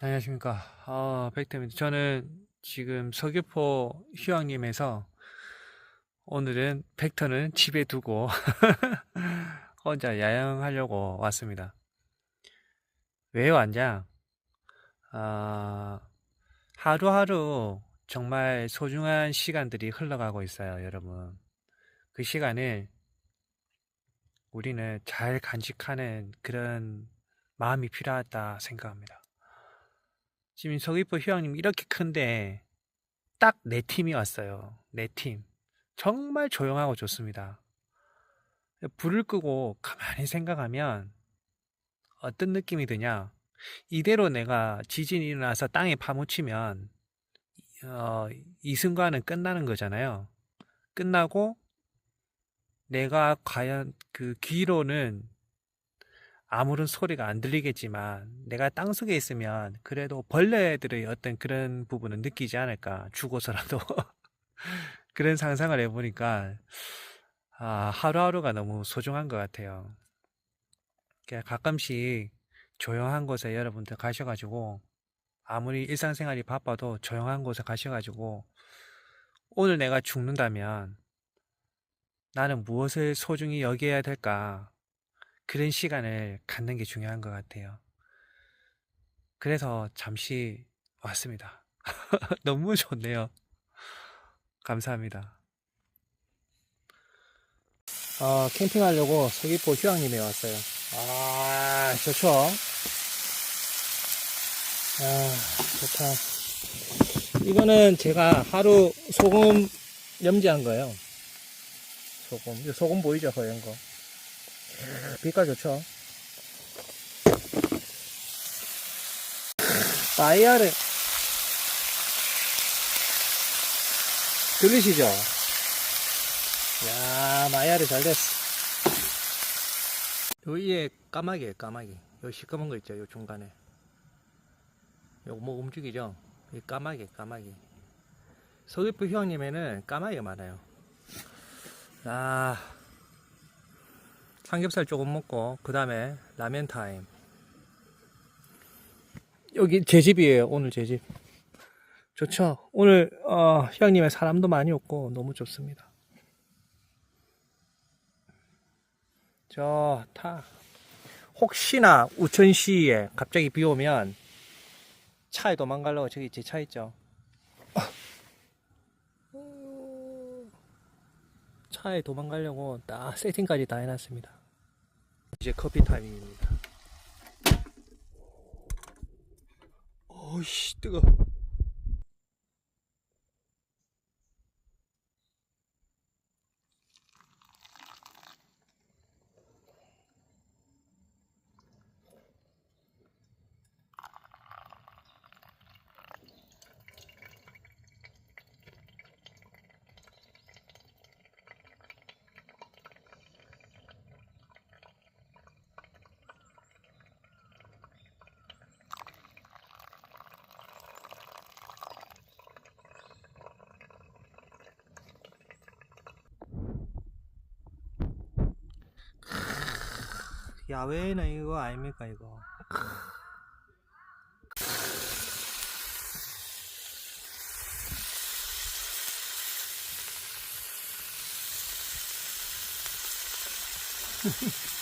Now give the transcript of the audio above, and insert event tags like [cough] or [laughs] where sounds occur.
안녕하십니까. 어, 백태입니다. 저는 지금 서귀포 휴양림에서 오늘은 벡터는 집에 두고 [laughs] 혼자 야영하려고 왔습니다. 왜 왔냐? 아, 하루하루 정말 소중한 시간들이 흘러가고 있어요, 여러분. 그 시간을 우리는 잘 간직하는 그런 마음이 필요하다 생각합니다. 지금 서귀포 휴양림 이렇게 큰데 딱네 팀이 왔어요. 네 팀. 정말 조용하고 좋습니다. 불을 끄고 가만히 생각하면 어떤 느낌이 드냐? 이대로 내가 지진이 일어나서 땅에 파묻히면 어, 이 순간은 끝나는 거잖아요. 끝나고 내가 과연 그 귀로는 아무런 소리가 안 들리겠지만 내가 땅속에 있으면 그래도 벌레들의 어떤 그런 부분은 느끼지 않을까 죽어서라도 [laughs] 그런 상상을 해보니까 아, 하루하루가 너무 소중한 것 같아요. 가끔씩 조용한 곳에 여러분들 가셔가지고 아무리 일상생활이 바빠도 조용한 곳에 가셔가지고 오늘 내가 죽는다면 나는 무엇을 소중히 여겨야 될까 그런 시간을 갖는 게 중요한 것 같아요. 그래서 잠시 왔습니다. [laughs] 너무 좋네요. 감사합니다. 어, 캠핑하려고 서귀포 휴양림에 왔어요. 아, 좋죠? 아, 좋다. 이거는 제가 하루 소금 염지한 거예요. 소금. 이 소금 보이죠? 허연 거. 빛깔 좋죠? 다이아를 들리시죠? 야 마이야르 잘 됐어. 요 위에 까마귀에요 까마귀. 요 시꺼먼 거 있죠 요 중간에. 요거 뭐 움직이죠? 이 까마귀 까마귀. 서귀포 휴양림에는 까마귀가 많아요. 아 삼겹살 조금 먹고 그 다음에 라면 타임. 여기 제 집이에요 오늘 제집. 좋죠? 오늘 어, 휴양림에 사람도 많이 없고 너무 좋습니다. 저 타. 혹시나 우천시에 갑자기 비 오면 차에 도망가려고 저기 제 차 있죠? 차에 도망가려고 딱 세팅까지 다 해놨습니다 이제 커피 타임입니다. 어이씨 뜨거 야외는 이거 아닙니까 이거 [laughs]